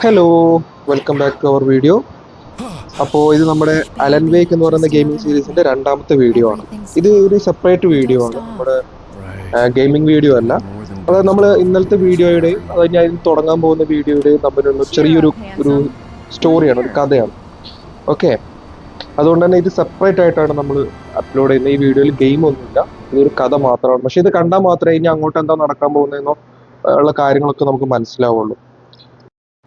Hello welcome back to our video അപ്പോൾ ഇത് നമ്മുടെ അലൻ വേക്ക് എന്ന് പറയുന്ന ഗെയിമിംഗ് സീരീസിന്റെ രണ്ടാമത്തെ വീഡിയോ ആണ്. ഇത് ഒരു സെപ്പറേറ്റ് വീഡിയോ ആണ്. നമ്മുടെ ഗെയിമിംഗ് വീഡിയോ അല്ല. അതായത് നമ്മൾ ഇന്നലത്തെ വീഡിയോയുടെ അത് ഞാൻ തുടങ്ങാൻ പോകുന്ന വീഡിയോയുടെ തമ്മിലുള്ള ചെറിയൊരു ഒരു സ്റ്റോറിയാണ് ഒരു കഥയാണ്. ഓക്കെ അതുകൊണ്ട് തന്നെ ഇത് സെപ്പറേറ്റ് ആയിട്ടാണ് നമ്മൾ അപ്ലോഡ് ചെയ്യുന്നത്. ഈ വീഡിയോയിൽ ഗെയിം ഒന്നുമില്ല. ഇതൊരു കഥ മാത്രമാണ്. പക്ഷേ ഇത് കണ്ടാൽ മാത്രമേ ഇനി അങ്ങോട്ട് എന്താ നടക്കാൻ പോകുന്നതെന്നോ ഉള്ള കാര്യങ്ങളൊക്കെ നമുക്ക് മനസ്സിലാവുള്ളൂ.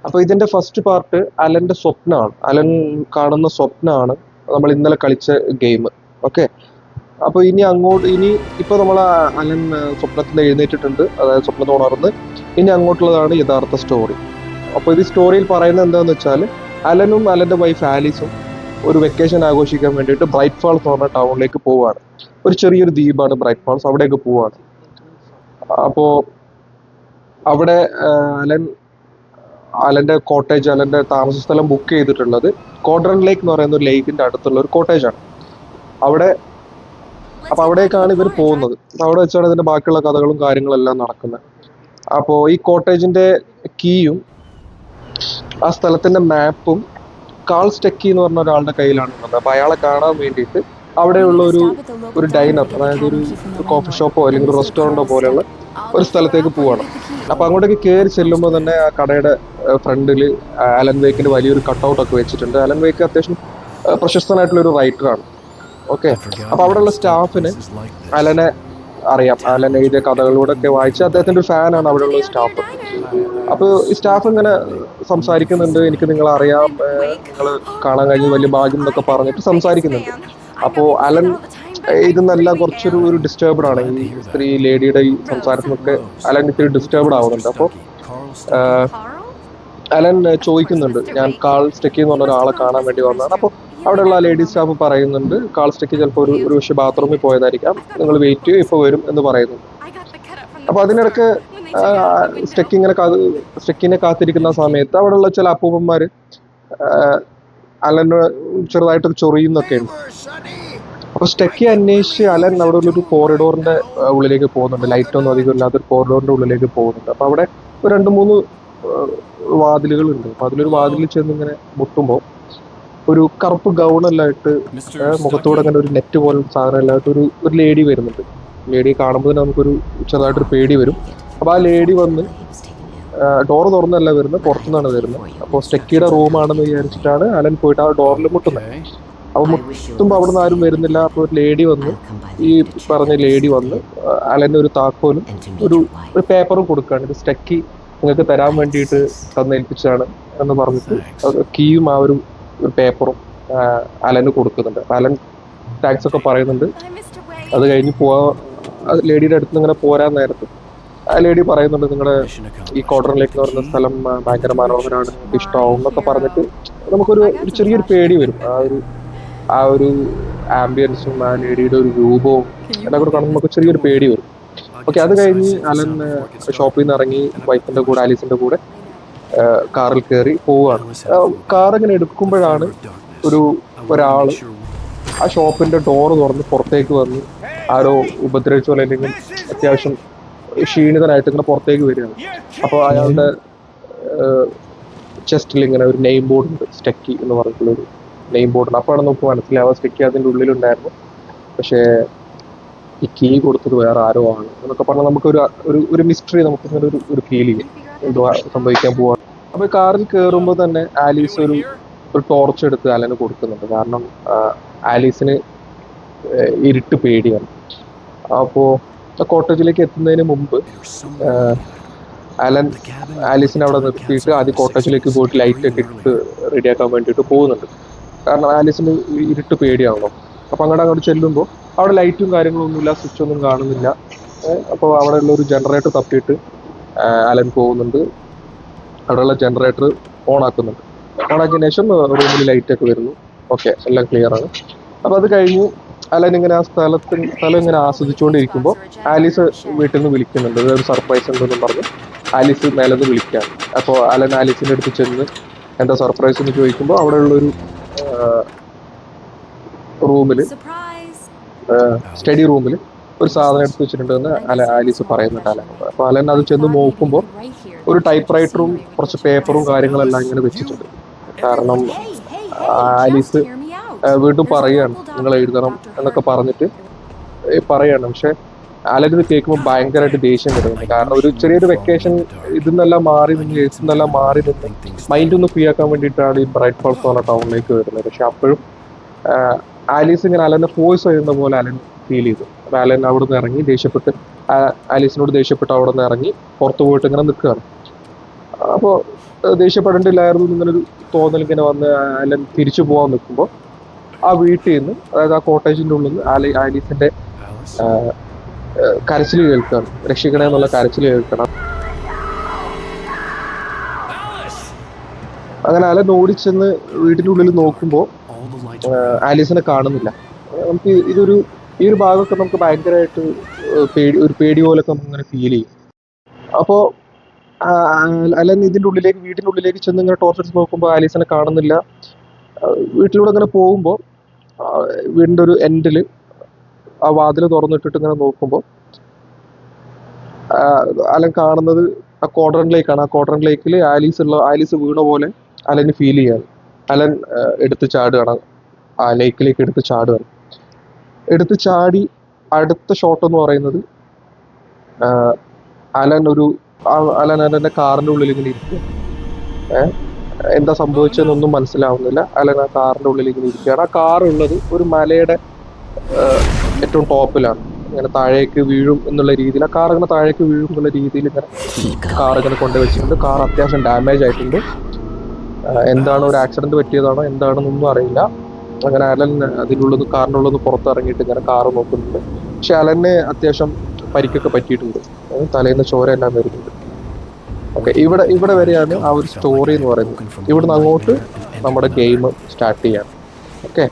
അപ്പൊ ഇതിന്റെ ഫസ്റ്റ് പാർട്ട് അലന്റെ സ്വപ്നമാണ് അലൻ കാണുന്ന സ്വപ്നമാണ് നമ്മൾ ഇന്നലെ കളിച്ച ഗെയിം ഓക്കെ അപ്പൊ ഇനി അങ്ങോട്ട് ഇനി ഇപ്പൊ നമ്മൾ അലൻ സ്വപ്നത്തിൽ എഴുന്നേറ്റിട്ടുണ്ട്. അതായത് സ്വപ്നത്തിൽ ഉണർന്ന്. ഇനി അങ്ങോട്ടുള്ളതാണ് യഥാർത്ഥ സ്റ്റോറി അപ്പൊ ഇത് സ്റ്റോറിയിൽ പറയുന്നത് എന്താണെന്ന് വെച്ചാൽ അലനും അലന്റെ വൈഫ് ആലീസും ഒരു വെക്കേഷൻ ആഘോഷിക്കാൻ വേണ്ടിയിട്ട് ബ്രൈറ്റ് ഫാൾസ് എന്ന് പറഞ്ഞ ടൗണിലേക്ക് പോവാണ്. ഒരു ചെറിയൊരു ദ്വീപാണ് ബ്രൈറ്റ് ഫാൾസ് അവിടെയൊക്കെ പോവാണ്. അപ്പോ അവിടെ അലൻ അലന്റെ കോട്ടേജ് അലന്റെ താമസ സ്ഥലം ബുക്ക് ചെയ്തിട്ടുള്ളത് കോഡ്രൻ ലേക്ക് എന്ന് പറയുന്ന ഒരു ലേക്കിന്റെ അടുത്തുള്ള ഒരു കോട്ടേജ് ആണ്. അവിടെ അപ്പൊ അവിടേക്കാണ് ഇവർ പോകുന്നത്. അവിടെ വെച്ചാണ് ഇതിന്റെ ബാക്കിയുള്ള കഥകളും കാര്യങ്ങളെല്ലാം നടക്കുന്നത്. അപ്പോ ഈ കോട്ടേജിന്റെ കീയും ആ സ്ഥലത്തിന്റെ മാപ്പും കാൾ സ്റ്റെക്കി എന്ന് പറഞ്ഞ ഒരാളുടെ കയ്യിലാണ് അപ്പൊ അയാളെ കാണാൻ വേണ്ടിയിട്ട് അവിടെയുള്ള ഒരു ഒരു ഡൈനർ അതായത് ഒരു കോഫി ഷോപ്പോ അല്ലെങ്കിൽ ഒരു റെസ്റ്റോറന്റോ പോലെയുള്ള ഒരു സ്ഥലത്തേക്ക് പോവാണ്. അപ്പോൾ അങ്ങോട്ടേക്ക് കയറി ചെല്ലുമ്പോൾ തന്നെ ആ കടയുടെ ഫ്രണ്ടിൽ അലൻ വൈക്കിന്റെ വലിയൊരു കട്ടൗട്ട് ഒക്കെ വെച്ചിട്ടുണ്ട്. അലൻ വേക്ക് അത്യാവശ്യം പ്രശസ്തനായിട്ടുള്ള ഒരു റൈറ്ററാണ് ഓക്കെ അപ്പോൾ അവിടെയുള്ള സ്റ്റാഫിന് അലനെ അറിയാം. അലൻ എഴുതിയ കഥകളിലൂടെ ഒക്കെ വായിച്ച് അദ്ദേഹത്തിന്റെ ഒരു ഫാനാണ് അവിടെയുള്ള സ്റ്റാഫ്. അപ്പോൾ ഈ സ്റ്റാഫ് ഇങ്ങനെ സംസാരിക്കുന്നുണ്ട്. എനിക്ക് നിങ്ങളെ അറിയാം. നിങ്ങൾ കാണാൻ കഴിഞ്ഞ വലിയ ഭാഗ്യം എന്നൊക്കെ പറഞ്ഞിട്ട് സംസാരിക്കുന്നുണ്ട്. അപ്പോ അലൻ ഇതെന്നെല്ലാം കുറച്ചൊരു ഒരു ഡിസ്റ്റർബ്ഡ് ആണ്. ഈ സ്ത്രീ ലേഡിയുടെ ഈ സംസാരത്തിനൊക്കെ അലൻ ഇത്തിരി ഡിസ്റ്റർബ്ഡ് ആവുന്നുണ്ട്. അപ്പോൾ അലൻ ചോദിക്കുന്നുണ്ട് ഞാൻ കാൾ സ്റ്റെക്കി എന്ന് പറഞ്ഞ ഒരാളെ കാണാൻ വേണ്ടി വന്നതാണ്. അപ്പോൾ അവിടെയുള്ള ലേഡി സ്റ്റാഫ് പറയുന്നുണ്ട് കാൾ സ്റ്റെക്കി ചിലപ്പോൾ ഒരു ഒരു പക്ഷേ ബാത്റൂമിൽ പോയതായിരിക്കാം. നിങ്ങൾ വെയിറ്റ് ചെയ്യും ഇപ്പോൾ വരും എന്ന് പറയുന്നു. അപ്പോൾ അതിനിടക്ക് സ്റ്റെക്കിങ്ങനെ സ്റ്റെക്കിനെ കാത്തിരിക്കുന്ന സമയത്ത് അവിടെയുള്ള ചില അപ്പൂപ്പന്മാര് അലന് ചെറുതായിട്ട് ചൊറിയുന്നൊക്കെ ഉണ്ട് അപ്പൊ സ്റ്റെക്കി അന്വേഷിച്ച് അലൻ അവിടെ ഒരു കോറിഡോറിന്റെ ഉള്ളിലേക്ക് പോകുന്നുണ്ട്. ലൈറ്റ് ഒന്നും അധികം ഇല്ലാത്ത ഒരു കോറിഡോറിന്റെ ഉള്ളിലേക്ക് പോകുന്നുണ്ട്. അപ്പൊ അവിടെ ഒരു രണ്ട് മൂന്ന് വാതിലുകൾ ഉണ്ട് അപ്പൊ അതിലൊരു വാതിലിൽ ചെന്ന് ഇങ്ങനെ മുട്ടുമ്പോൾ ഒരു കറുപ്പ് ഗൗൺ മുഖത്തോടെ അങ്ങനെ ഒരു നെറ്റ് പോലെ സാധനം എല്ലാം ഒരു ഒരു ലേഡി വരുന്നുണ്ട്. ലേഡിയെ കാണുമ്പോൾ തന്നെ നമുക്കൊരു ചെറുതായിട്ടൊരു പേടി വരും. അപ്പൊ ആ ലേഡി വന്ന് ഡോറ് തുറന്നല്ല വരുന്നത് പുറത്തുനിന്നാണ് വരുന്നത്. അപ്പോൾ സ്റ്റെക്കിയുടെ റൂമാണെന്ന് വിചാരിച്ചിട്ടാണ് അലൻ പോയിട്ട് ആ ഡോറിൽ മുട്ടുന്നത് അപ്പൊ മുട്ടുമ്പോൾ അവിടെ നിന്ന് ആരും വരുന്നില്ല. അപ്പോൾ ഒരു ലേഡി വന്ന്. ഈ പറഞ്ഞ ലേഡി വന്ന് അലന്റെ ഒരു താക്കോലും ഒരു ഒരു പേപ്പറും കൊടുക്കുകയാണ്. ഇത് സ്റ്റക്കി നിങ്ങൾക്ക് തരാൻ വേണ്ടിയിട്ട് തന്നേൽപ്പിച്ചതാണ് എന്ന് പറഞ്ഞിട്ട് കീയും ആ ഒരു ഒരു പേപ്പറും അലന് കൊടുക്കുന്നുണ്ട്. അലൻ താങ്ക്സ് ഒക്കെ പറയുന്നുണ്ട്. അത് കഴിഞ്ഞ് പോവാ ആ ലേഡിയുടെ അടുത്ത് ഇങ്ങനെ പോരാൻ നേരത്ത് ലേഡി പറയുന്നുണ്ട് നിങ്ങളുടെ ഈ കോട്ടറിലേക്ക് എന്ന് പറയുന്ന സ്ഥലം ഭയങ്കര മനോഹരമാണ് ഇഷ്ടമാവും എന്നൊക്കെ പറഞ്ഞിട്ട് നമുക്കൊരു ഒരു ചെറിയൊരു പേടി വരും. ആ ഒരു ആ ഒരു ആംബിയൻസും ആ ലേഡിയുടെ ഒരു രൂപവും എല്ലാം കൂടെ കാണുമ്പോൾ നമുക്ക് ചെറിയൊരു പേടി വരും. ഓക്കെ അത് കഴിഞ്ഞ് അലൻ ഷോപ്പിൽ നിന്ന് ഇറങ്ങി വൈഫിന്റെ കൂടെ ആലീസിന്റെ കൂടെ കാറിൽ കയറി പോവുകയാണ് കാർ ഇങ്ങനെ എടുക്കുമ്പോഴാണ് ഒരു ഒരാൾ ആ ഷോപ്പിന്റെ ഡോറ് തുറന്ന് പുറത്തേക്ക് വന്ന് ആരോ ഉപദ്രവിച്ചോ അല്ലെങ്കിൽ അത്യാവശ്യം ക്ഷീണിതനായിട്ട് ഇങ്ങനെ പുറത്തേക്ക് വരികയാണ്. അപ്പോൾ അയാളുടെ ചെസ്റ്റിൽ ഇങ്ങനെ ഒരു നെയിം ബോർഡ് ഉണ്ട് സ്റ്റെക്കി എന്ന് പറഞ്ഞിട്ടുള്ള ഒരു നെയിം ബോർഡ് ഉണ്ട്. അപ്പോഴാണ് നമുക്ക് മനസ്സിലാവുക സ്റ്റെക്കി അതിന്റെ ഉള്ളിലുണ്ടായിരുന്നു. പക്ഷേ ഈ കീ കൊടുത്തത് വേറെ ആരോ ആണ് എന്നൊക്കെ പറഞ്ഞാൽ നമുക്ക് ഒരു ഒരു മിസ്റ്ററി നമുക്ക് ഇങ്ങനെ ഒരു ഒരു ഫീൽ ചെയ്യും. എന്തോ സംഭവിക്കാൻ പോവാണ്. അപ്പൊ കാറിൽ കയറുമ്പോൾ തന്നെ ആലീസ് ഒരു ഒരു ടോർച്ച് എടുത്ത് അലന് കൊടുക്കുന്നുണ്ട്. കാരണം ആലീസിന് ഇരുട്ട് പേടിയാണ്. അപ്പോ കോട്ടേജിലേക്ക് എത്തുന്നതിന് മുമ്പ് അലൻ ആലീസിനെ അവിടെ നിർത്തിയിട്ട് ആദ്യം കോട്ടേജിലേക്ക് പോയിട്ട് ലൈറ്റ് ഒക്കെ ഇട്ട് റെഡിയാക്കാൻ വേണ്ടിയിട്ട് പോകുന്നുണ്ട്. കാരണം ആലീസിന് ഇരുട്ട് പേടിയാണല്ലോ. അപ്പോൾ അങ്ങോട്ട് അങ്ങോട്ട് ചെല്ലുമ്പോൾ അവിടെ ലൈറ്റും കാര്യങ്ങളൊന്നുമില്ല സ്വിച്ച് ഒന്നും കാണുന്നില്ല. അപ്പോൾ അവിടെ ഉള്ള ഒരു ജനറേറ്റർ തപ്പിയിട്ട് അലൻ പോകുന്നുണ്ട്. അവിടെയുള്ള ജനറേറ്റർ ഓൺ ആക്കുന്നുണ്ട്. ഓൺ ആക്കിയതിനു ശേഷം റൂമിൽ ലൈറ്റ് ഒക്കെ വരുന്നു. ഓക്കെ എല്ലാം ക്ലിയർ ആണ്. അപ്പൊ അത് കഴിഞ്ഞ് അലൻ ഇങ്ങനെ ആ സ്ഥലത്ത് സ്ഥലം ഇങ്ങനെ ആസ്വദിച്ചുകൊണ്ടിരിക്കുമ്പോൾ ആലീസ് വീട്ടിൽ നിന്ന് വിളിക്കുന്നുണ്ട് ഒരു സർപ്രൈസ് ഉണ്ടെന്ന് പറഞ്ഞ്. ആലീസ് മേലെ നിന്ന് വിളിക്കുകയാണ് അപ്പോൾ അലൻ ആലീസിന്റെ അടുത്ത് ചെന്ന് എന്താ സർപ്രൈസ് എന്ന് ചോദിക്കുമ്പോൾ അവിടെയുള്ളൊരു റൂമിൽ സ്റ്റഡി റൂമിൽ ഒരു സാധനം എടുത്ത് വെച്ചിട്ടുണ്ടെന്ന് അല ആലീസ് പറയുന്നുണ്ട് അല അപ്പോൾ അലൻ അത് ചെന്ന് നോക്കുമ്പോൾ ഒരു ടൈപ്പ് റൈറ്ററും കുറച്ച് പേപ്പറും കാര്യങ്ങളെല്ലാം ഇങ്ങനെ വെച്ചിട്ടുണ്ട്. കാരണം ആലീസ് വീണ്ടും പറയുകയാണ് നിങ്ങൾ എഴുതണം എന്നൊക്കെ പറഞ്ഞിട്ട് പറയാണ്. പക്ഷെ ഇത് കേൾക്കുമ്പോൾ ഭയങ്കരമായിട്ട് ദേഷ്യം വരുന്നുണ്ട്. കാരണം ഒരു ചെറിയൊരു വെക്കേഷൻ ഇതിൽ നിന്നെല്ലാം മാറി നിന്ന് എഴുത്തുന്നെല്ലാം മാറി നിന്ന് മൈൻഡ് ഒന്ന് ഫ്രീ ആക്കാൻ വേണ്ടിയിട്ടാണ് ഈ ബ്രൈറ്റ് ഫോൾസ് പറഞ്ഞ ടൗണിലേക്ക് വരുന്നത്. പക്ഷെ അപ്പോഴും ആലീസ് ഇങ്ങനെ അലനെ ഫോഴ്സ് ചെയ്യുന്ന പോലെ അലൻ ഫീൽ ചെയ്തു. അപ്പോൾ അലൻ അവിടെ നിന്ന് ഇറങ്ങി ദേഷ്യപ്പെട്ട് ആലീസിനോട് ദേഷ്യപ്പെട്ട് അവിടെ നിന്ന് ഇറങ്ങി പുറത്ത് പോയിട്ട് ഇങ്ങനെ നിൽക്കുകയാണ്. അപ്പോൾ ദേഷ്യപ്പെടേണ്ടില്ലായിരുന്നു എന്നൊരു തോന്നൽ ഇങ്ങനെ വന്ന് അലൻ തിരിച്ചു പോകാൻ നിൽക്കുമ്പോൾ ആ വീട്ടിൽ നിന്ന് അതായത് ആ കോട്ടേജിന്റെ ഉള്ളിൽ നിന്ന് ആലി ആലീസിന്റെ കരച്ചിൽ കേൾക്കുകയാണ് രക്ഷിക്കണേ എന്നുള്ള കരച്ചിൽ കേൾക്കണം. അങ്ങനെ അലൻ ഓടിച്ചെന്ന് വീട്ടിന്റെ ഉള്ളിൽ നോക്കുമ്പോൾ ആലീസിനെ കാണുന്നില്ല. നമുക്ക് ഇതൊരു ഈ ഒരു ഭാഗമൊക്കെ നമുക്ക് ഭയങ്കരമായിട്ട് പേടി ഒരു പേടി പോലൊക്കെ നമുക്ക് ഇങ്ങനെ ഫീൽ ചെയ്യും. അപ്പോൾ അലൻ ഇതിന്റെ ഉള്ളിലേക്ക് വീടിന്റെ ഉള്ളിലേക്ക് ചെന്ന് ഇങ്ങനെ ടോർച്ചടിച്ച് നോക്കുമ്പോൾ ആലീസിനെ കാണുന്നില്ല. വീട്ടിലൂടെ അങ്ങനെ പോകുമ്പോൾ വീടിന്റെ ഒരു എൻഡിൽ ആ വാതിൽ തുറന്നിട്ടിട്ട് ഇങ്ങനെ നോക്കുമ്പോൾ അലൻ കാണുന്നത് ആ കോട്ടൺ ലേക്കാണ്. ആ കോട്ടൺ ലേക്കിൽ ആലീസ് ഉള്ള ആലീസ് വീണ പോലെ അലന് ഫീൽ ചെയ്യാണ്. അലൻ എടുത്ത് ചാടുകയാണ്. ആ ലേക്കിലേക്ക് എടുത്ത് ചാടുകയാണ്. എടുത്ത് ചാടി അടുത്ത ഷോട്ട് എന്ന് പറയുന്നത് അലൻ ഒരു അലൻ അലന്റെ കാറിന്റെ ഉള്ളിൽ ഇങ്ങനെ ഇരിക്കുക ഏഹ് എന്താ സംഭവിച്ചതെന്നൊന്നും മനസ്സിലാവുന്നില്ല. അലൻ ആ കാറിന്റെ ഉള്ളിൽ ഇങ്ങനെ ഇരിക്കുകയാണ്. ആ കാർ ഉള്ളത് ഒരു മലയുടെ ഏറ്റവും ടോപ്പിലാണ്. ഇങ്ങനെ താഴേക്ക് വീഴും എന്നുള്ള രീതിയിൽ ആ കാർ ഇങ്ങനെ താഴേക്ക് വീഴും എന്നുള്ള രീതിയിൽ ഇങ്ങനെ കാർ ഇങ്ങനെ കൊണ്ടുവച്ചിട്ടുണ്ട്. കാർ അത്യാവശ്യം ഡാമേജ് ആയിട്ടുണ്ട്. എന്താണ് ഒരു ആക്സിഡന്റ് പറ്റിയതാണോ എന്താണെന്നൊന്നും അറിയില്ല. അങ്ങനെ അലൻ അതിലുള്ളത് കാറിന്റെ നിന്ന് പുറത്തിറങ്ങിയിട്ട് ഇങ്ങനെ കാറ് നോക്കുന്നുണ്ട്. പക്ഷെ അലന് അത്യാവശ്യം പരിക്കൊക്കെ പറ്റിയിട്ടുണ്ട്. തലേന്ന് ചോര എല്ലാം വരുന്നുണ്ട്. ഓക്കെ ഇവിടെ ഇവിടെ വരെയാണ് ആ ഒരു സ്റ്റോറി എന്ന് പറയുന്നത്. ഇവിടുന്ന് അങ്ങോട്ട് നമ്മുടെ ഗെയിം സ്റ്റാർട്ട് ചെയ്യാം ഓക്കെ